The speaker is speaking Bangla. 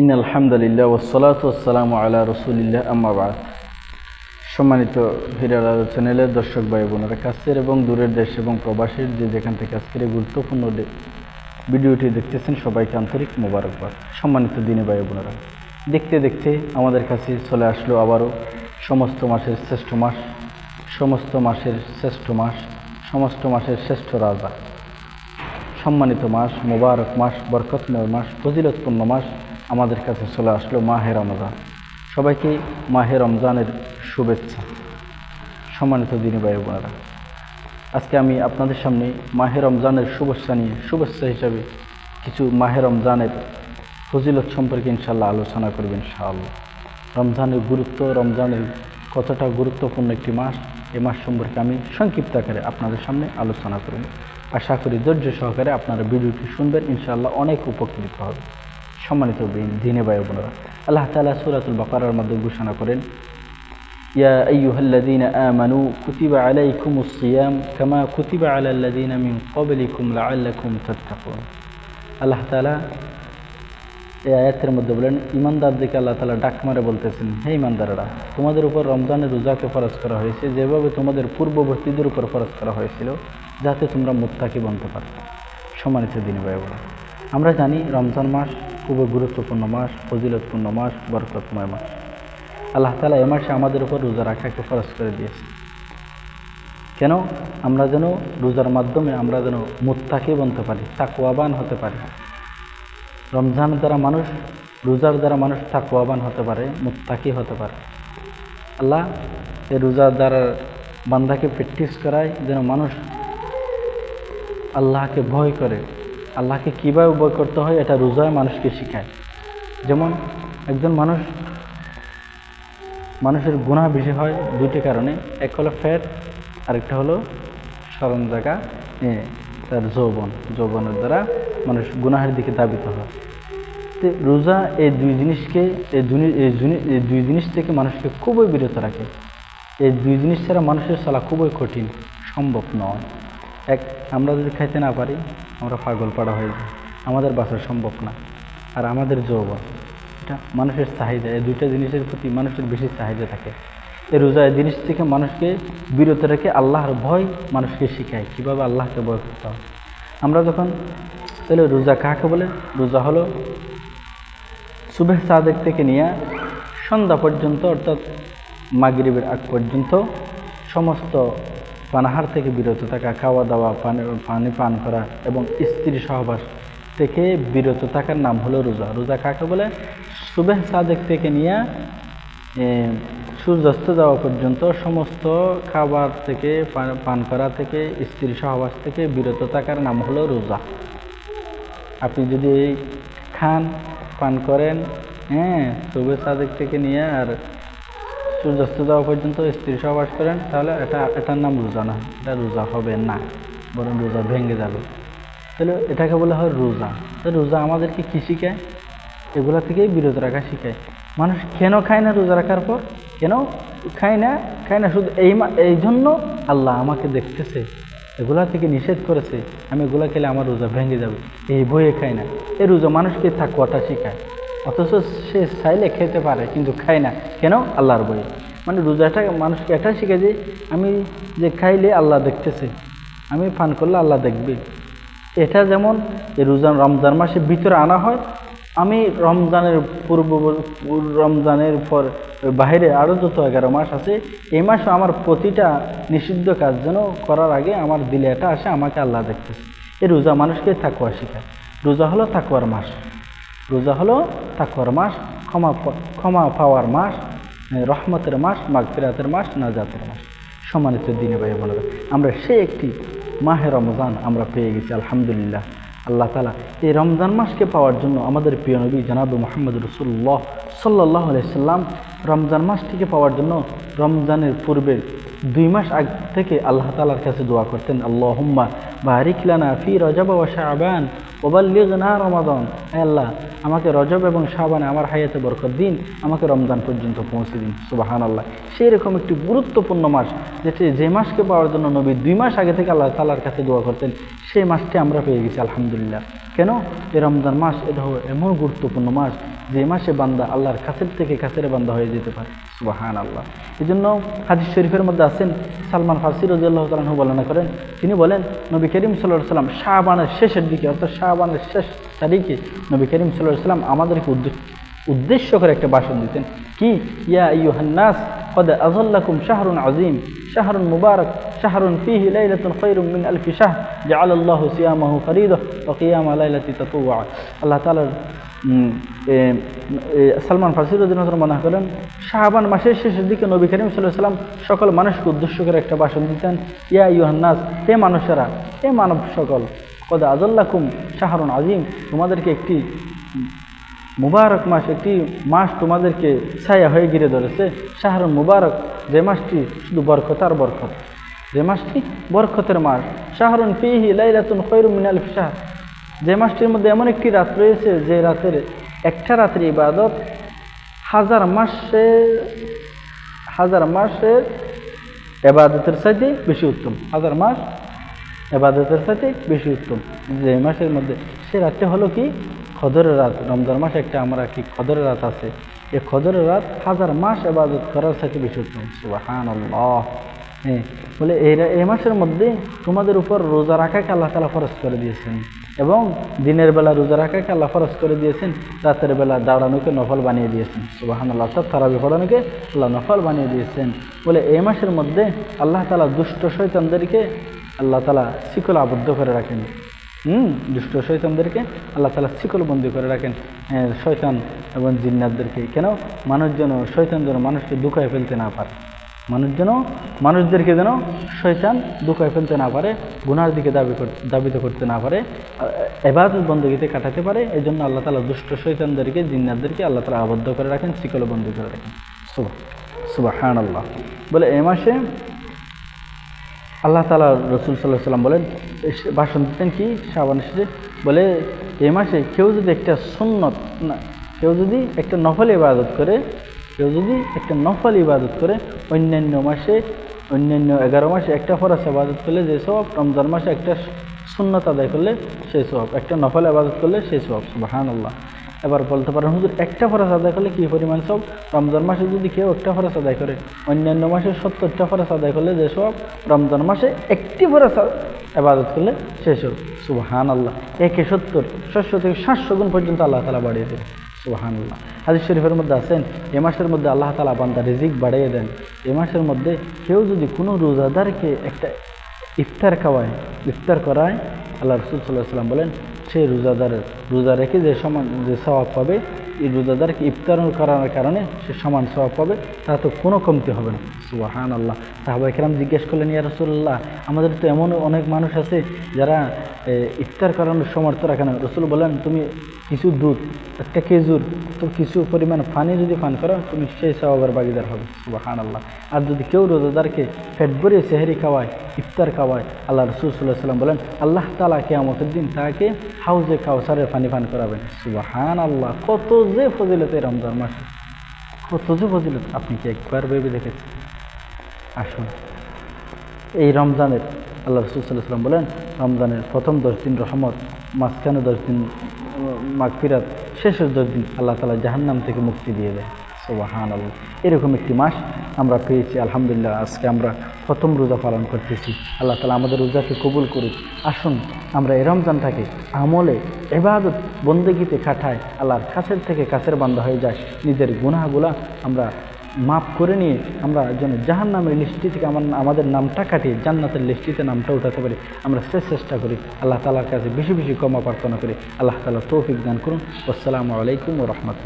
ইন আলহামদুলিল্লাহ ওসলাত ওসালাম আলা রসুলিল্লাহ আম্মাবাদ সম্মানিত হিরার চ্যানেলের দর্শক ভাই বোনেরা, কাছের এবং দূরের দেশ এবং প্রবাসীর যে যেখান থেকে আজকের এই গুরুত্বপূর্ণ ভিডিওটি দেখতেছেন সবাইকে আন্তরিক মোবারকবাদ। সম্মানিত দিনে ভাই বোনেরা, দেখতে দেখতে আমাদের কাছে চলে আসলো আবারও সমস্ত মাসের শ্রেষ্ঠ মাস, সমস্ত মাসের শ্রেষ্ঠ মাস, সমস্ত মাসের শ্রেষ্ঠ রাজা। সম্মানিত মাস, মোবারক মাস, বরকতময় মাস, ফজিলতপূর্ণ মাস আমাদের কাছে চলে আসলো মাহে রমজান। সবাইকে মাহে রমজানের শুভেচ্ছা। সম্মানিত দিনী ভাই বোনেরা, আজকে আমি আপনাদের সামনে মাহে রমজানের শুভেচ্ছা নিয়ে, শুভেচ্ছা হিসাবে কিছু মাহে রমজানের ফজিলত সম্পর্কে ইনশাল্লাহ আলোচনা করবেন ইনশাআল্লাহ। রমজানের গুরুত্ব, রমজানের কতটা গুরুত্বপূর্ণ একটি মাস, এ মাস সম্পর্কে আমি সংক্ষিপ্ত আকারে আপনাদের সামনে আলোচনা করব। আশা করি ধৈর্য সহকারে আপনারা ভিডিওটি শুনবেন, ইনশাআল্লাহ অনেক উপকৃত হবে সম্মানিত দিনে বায়ু বোনরা। আল্লাহ তালা সুরাতুল বাকারার মাধ্যমে ঘোষণা করেন, ইয়া আইয়ুহাল্লাযীন আমানু, কুতিবা আলাইকুমুস সিয়াম, কামা কুতিবা আলাল্লাযীন মিন ক্বাবলিকুম লাআল্লাকুম তাত্তাকুন। আল্লাহ তাআলা এই আয়াতের মধ্যে বলেন, ইমানদারদেরকে আল্লাহ তালা ডাকমারে বলতেছেন, হে ইমানদাররা, তোমাদের উপর রমজানের রোজাকে ফরজ করা হয়েছে, যেভাবে তোমাদের পূর্ববর্তীদের উপর ফরজ করা হয়েছিল, যাতে তোমরা মোত্তাকি বানতে পারো সম্মানিত দিন ভাই আমরা জানি রমজান মাস খুবই গুরুত্বপূর্ণ মাস, ফজিলতপূর্ণ মাস, বরকতময় মাস। আল্লাহ তালা এ মাসে আমাদের উপর রোজা রাখাকে ফরজ করে দিয়েছে কেন? আমরা যেন রোজার মাধ্যমে আমরা যেন মুত্তাকি বনতে পারি তাকুয়াবান হতে পারি। রমজান দ্বারা মানুষ, রোজার দ্বারা মানুষ তাকুয়াবান হতে পারে, মুত্তাকি হতে পারে। আল্লাহ এই রোজার দ্বারা বান্দাকে প্র্যাকটিস করায় যেন মানুষ আল্লাহকে ভয় করে আল্লাহকে কীভাবে ভয় করতে হয়, এটা রোজায় মানুষকে শেখায়। যেমন একজন মানুষ, মানুষের গুণা বেশি হয় দুটি কারণে। এক হলো ফ্যাট আরেকটা হলো স্মরণ জায়গা তার যৌবন। যৌবনের দ্বারা মানুষ গুনাহের দিকে দাবিত হয়। তো রোজা এই দুই জিনিসকে, এই এই দুই জিনিস থেকে মানুষকে খুবই বিরত রাখে। এই দুই জিনিস ছাড়া মানুষের চলা খুবই কঠিন, সম্ভব নয়। এক, আমরা যদি খাইতে না পারি আমরা পাগল পাড়া হয়ে যাই। আমাদের বাঁচা সম্ভব না। আর আমাদের যৌবন, এটা মানুষের চাহিদা। এই দুইটা জিনিসের প্রতি মানুষের বেশি চাহিদা থাকে। এই রোজা এই জিনিস থেকে মানুষকে বিরত রেখে আল্লাহর ভয় মানুষকে শেখায়। কীভাবে আল্লাহকে ভয় করতে হবে আমরা যখন, তাহলে রোজা কাকে বলে? রোজা হলো সুবেহ সাদেক থেকে নিয়ে সন্ধ্যা পর্যন্ত, অর্থাৎ মাগরিবের আগ পর্যন্ত সমস্ত পানাহার থেকে বিরত থাকা, খাওয়া দাওয়া, পানি পানি পান করা এবং স্ত্রী সহবাস থেকে বিরত থাকার নাম হলো রোজা। রোজা কাকে বলে? সুবেহ সাদেক থেকে নিয়ে সূর্যাস্ত যাওয়া পর্যন্ত সমস্ত খাবার থেকে, পান- করা থেকে স্ত্রী সহবাস থেকে বিরত থাকার নাম হলো রোজা। আপনি যদি খান, পান করেন হ্যাঁ শুভে সাদেক থেকে নিয়ে আর সূর্যাস্ত যাওয়া পর্যন্ত স্ত্রী সহবাস করেন, তাহলে এটা, এটার নাম রোজা না। এটা রোজা হবে না, বরং রোজা ভেঙে যাবে। তাহলে এটাকে বলা হয় রোজা। তো রোজা আমাদেরকে কী শিখায়? এগুলা থেকেই বিরত রাখা শিখায়। মানুষ কেন খায় না রোজা রাখার পর? কেন খায় না খায় না? শুধু এই এই জন্য আল্লাহ আমাকে দেখতেছে, এগুলা থেকে নিষেধ করেছে, আমি এগুলা খেলে আমার রোজা ভেঙে যাবে। এই বইয়ে খায় না। এই রোজা মানুষকে থাকুয়াটা শেখায়। অথচ সে চাইলে খেতে পারে, কিন্তু খায় না। কেন? আল্লাহর বইয়ে মানে রোজাটা মানুষকে এটা শিখে যে আমি যে খাইলে আল্লাহ দেখতেছে, আমি পান করলে আল্লাহ দেখবে। এটা যেমন রোজান, রমজান মাসের ভিতরে আনা হয়, আমি রমজানের পূর্ব, রমজানের পর বাইরে আরও যত এগারো মাস আছে, এই মাসে আমার প্রতিটা নিষিদ্ধ কাজ যেন করার আগে আমার দিলে এটা আসে, আমাকে আল্লাহ দেখতেছে। এই রোজা মানুষকে থাকুয়া শেখায়। রোজা হলো থাকুয়ার মাস। রোজা হলো তাকর মাস, ক্ষমা ক্ষমা পাওয়ার মাস রহমতের মাস, মাগফিরাতের মাস, নাজাতের মাস। সম্মানিত দিনে ভাই বোনেরা, আমরা সে একটি মাহে রমজান আমরা পেয়ে গেছি, আলহামদুলিল্লাহ। আল্লাহ তালা এই রমজান মাসকে পাওয়ার জন্য আমাদের প্রিয় নবী জানাব মোহাম্মদ রসুল্লাহ সাল্লাহ আলাইসাল্লাম রমজান মাসটিকে পাওয়ার জন্য রমজানের পূর্বের দুই মাস আগ থেকে আল্লাহ তালার কাছে দোয়া করতেন আল্লাহ হুম্মা বারিক লানা ফি রজব ওয়া শাবান ওবাল্লিগনা রমাদান আল্লাহ, আমাকে রজব এবং শাবানে আমার হায়াতে বরকত দিন, আমাকে রমজান পর্যন্ত পৌঁছে দিন। সুবাহান আল্লাহ সেই রকম একটি গুরুত্বপূর্ণ মাস, যেটি যে মাসকে পাওয়ার জন্য নবী দুই মাস আগে থেকে আল্লাহ তালার কাছে দোয়া করতেন, সেই মাসটি আমরা পেয়ে গেছি, আলহামদুলিল্লাহ। কেন? এই রমজান মাস, এটা এমন গুরুত্বপূর্ণ মাস, যে মাসে বান্দা আল্লাহর কাছের থেকে কাছের বান্দা হয়ে যেতে পারে। সুবাহান আল্লাহ এই জন্য হাদিস শরীফের মধ্যে আছেন, সালমান ফার্সি রাজিয়াল্লাহ তালাহু বর্ণনা করেন। তিনি বলেন, নবী করিম সাল্লাহ সাল্লাম শাহবানের শেষের দিকে, অর্থাৎ শাহবানের শেষ তারিখে নবী করিম সাল্লাহ সাল্লাম আমাদেরকে উদ্দেশ্য উদ্দেশ্য করে একটা ভাষণ দিতেন কি ইয়া আইয়ুহান্নাস قد أظلكم شهر عظيم شهر مبارك شهر فيه ليلة خير من ألف شهر جعل الله صيامه فريضة وقيام ليلة تطوع الله تعالى উম, এ, এ, সালমান ফার্সির অধীনতর মনে করেন শাহবান মাসের শেষের দিকে নবী করিম সাল্লাহ সাল্লাম সকল মানুষকে উদ্দেশ্য করে একটা ভাষণ দিতেন ইয়া ইউহান্নাস হে মানুষেরা হে মানব সকল কদ আজল্লাকুম শাহরুন আজিম, তোমাদেরকে একটি মুবারক মাস, একটি মাস তোমাদেরকে ছায়া হয়ে ঘিরে ধরেছে। শাহরুন মুবারক, যে মাসটি শুধু বরকত আর বরকত। যে মাসটি বরকতের মাস। শাহরুন ফিহি লাইলাতুন খৈরুম মিনাল শাহ যে মাসটির মধ্যে এমন একটি রাত রয়েছে, যে রাতের একটা রাত্রি ইবাদত হাজার মাসে, হাজার মাসের এবাদতের চাইতে বেশি উত্তম। হাজার মাস এবাদতের সাথে বেশি উত্তম। যে মাসের মধ্যে, সে রাতটা হলো কি? খদরের রাত, রমজান মাসে একটা আমরা কি খদরের রাত আছে। এই খদরের রাত হাজার মাস এবাদত করার সাথে বেশি উত্তম। সুবাহান হ্যাঁ বলে এই এই মাসের মধ্যে তোমাদের উপর রোজা রাখাকে আল্লাহ তালা ফরজ করে দিয়েছেন। এবং দিনের বেলা রোজা রাখাকে আল্লাহ ফরজ করে দিয়েছেন, রাতের বেলা দাঁড়ানোকে নফল বানিয়ে দিয়েছেন। সুবাহান আল্লাহ অর্থাৎ তারাবি পড়ানোকে আল্লাহ নফল বানিয়ে দিয়েছেন। বলে এই মাসের মধ্যে আল্লাহ তালা দুষ্ট শৈতানদেরকে আল্লাহ তালা শিকল আবদ্ধ করে রাখেন। হুম? দুষ্ট শৈতানদেরকে আল্লাহ তালা শিকল বন্দি করে রাখেন। শয়তান এবং জিন্নাতদেরকে। কেন? মানুষ যেন শয়তান যেন মানুষকে দুঃখায় ফেলতে না পারে। মানুষ যেন, মানুষদেরকে যেন শয়তান দুঃখায় ফেলতে না পারে, গুনার দিকে দাবি দাবিত করতে না পারে এবাদত বন্দগীতে কাটাতে পারে এই জন্য আল্লাহ তালা দুষ্ট শৈতানদেরকে জিন্নাতদেরকে আল্লাহ তালা আবদ্ধ করে রাখেন, শিকল বন্দি করে রাখেন। সুবাহ সুবাহ আল্লাহ বলে এ মাসে আল্লাহ তালা রসুল সাল্লাহ সাল্লাম বলেন ভাষণ দিতেন কি? শেষে বলে, এ মাসে কেউ যদি একটা সুন্নত না, কেউ যদি একটা নফল ইবাদত করে, কেউ যদি একটা নফল ইবাদত করে, অন্যান্য মাসে, অন্যান্য এগারো মাসে একটা ফরাস ইবাদত করলে যে সব রমজান মাসে একটা সুন্নত আদায় করলে সেই সব একটা নফল ইবাদত করলে সেই সব সুবাহান আল্লাহ এবার বলতে পারেন, হুজুর, একটা ফরাস আদায় করলে কী পরিমাণ সব? রমজান মাসে যদি কেউ একটা ফরাস আদায় করে, অন্যান্য মাসে সত্তরটা ফরাস আদায় করলে যে সব, রমজান মাসে একটি ফরাস আবাদত করলে সেসব সুবাহান আল্লাহ একে সত্তর সাতশো থেকে সাতশো গুণ পর্যন্ত আল্লাহ তালা বাড়িয়ে দেন সুবাহান আল্লাহ হাদিস শরীফের মধ্যে আছেন, এ মাসের মধ্যে আল্লাহ তালা বান্দা রিজিক বাড়িয়ে দেন। এ মাসের মধ্যে কেউ যদি কোনো রোজাদারকে একটা ইফতার খাওয়ায়, ইফতার করায় আল্লাহ রসুল সাল্লাহ সাল্লাম বলেন সেই রোজাদারের রোজা রেখে যে সমান যে স্বভাব পাবে এই রোজাদারকে ইফতার করানোর কারণে সে সমান স্বভাব পাবে? তা তো কোনো কমতি হবে না। সুবাহান আল্লাহ সাহাবাই কেরাম জিজ্ঞেস করলেন, ইয়া রসুল্লাহ আমাদের তো এমন অনেক মানুষ আছে যারা ইফতার করানোর সমর্থ রাখে না। রসুল বলেন তুমি কিছু দুধ, একটা খেজুর, তো কিছু পরিমাণ পানি যদি পান করো, তুমি সেই স্বভাবের বাগিদার হবে। সুবাহান আল্লাহ আর যদি কেউ রোজাদারকে পেট ভরিয়ে সেহেরি খাওয়ায়, ইফতার খাওয়ায়, আল্লাহ রসুল সাল্লাহ সাল্লাম বলেন, আল্লাহ তালা কেয়ামতের দিন তাকে হাউজে কাউসারের পানি পান করাবেন। সুবাহান আল্লাহ কত যে ফজিলত এই রমজান মাসে, কত যে ফজিলত, আপনি কি একবার ভেবে দেখেছেন? আসুন, এই রমজানের, আল্লাহ রসুলাম বলেন, রমজানের প্রথম দশ দিন রহমত, মাঝখানে দশ দিন মাগফিরাত, শেষের দশ দিন আল্লাহ তালা জাহান্নাম থেকে মুক্তি দিয়ে দেয়। আল্লাহ এরকম একটি মাস আমরা পেয়েছি, আলহামদুলিল্লাহ। আজকে আমরা প্রথম রোজা পালন করতেছি। আল্লাহ তালা আমাদের রোজাকে কবুল করুক। আসুন, আমরা এই রমজানটাকে আমলে এবাদত বন্দেগিতে কাটায় আল্লাহর কাছের থেকে কাছের বান্ধা হয়ে যায় নিজের গুনাহগুলা আমরা মাফ করে নিয়ে আমরা যেন জাহান নামের লিস্টি থেকে আমার আমাদের নামটা কাটিয়ে জান্নাতের লিস্টিতে নামটা উঠাতে পারি। আমরা শেষ চেষ্টা করি, আল্লাহ তালার কাছে বেশি বেশি ক্ষমা প্রার্থনা করি। আল্লাহ তালা তৌফিক দান করুন। আসসালামু আলাইকুম ও রহমতুল্লাহ।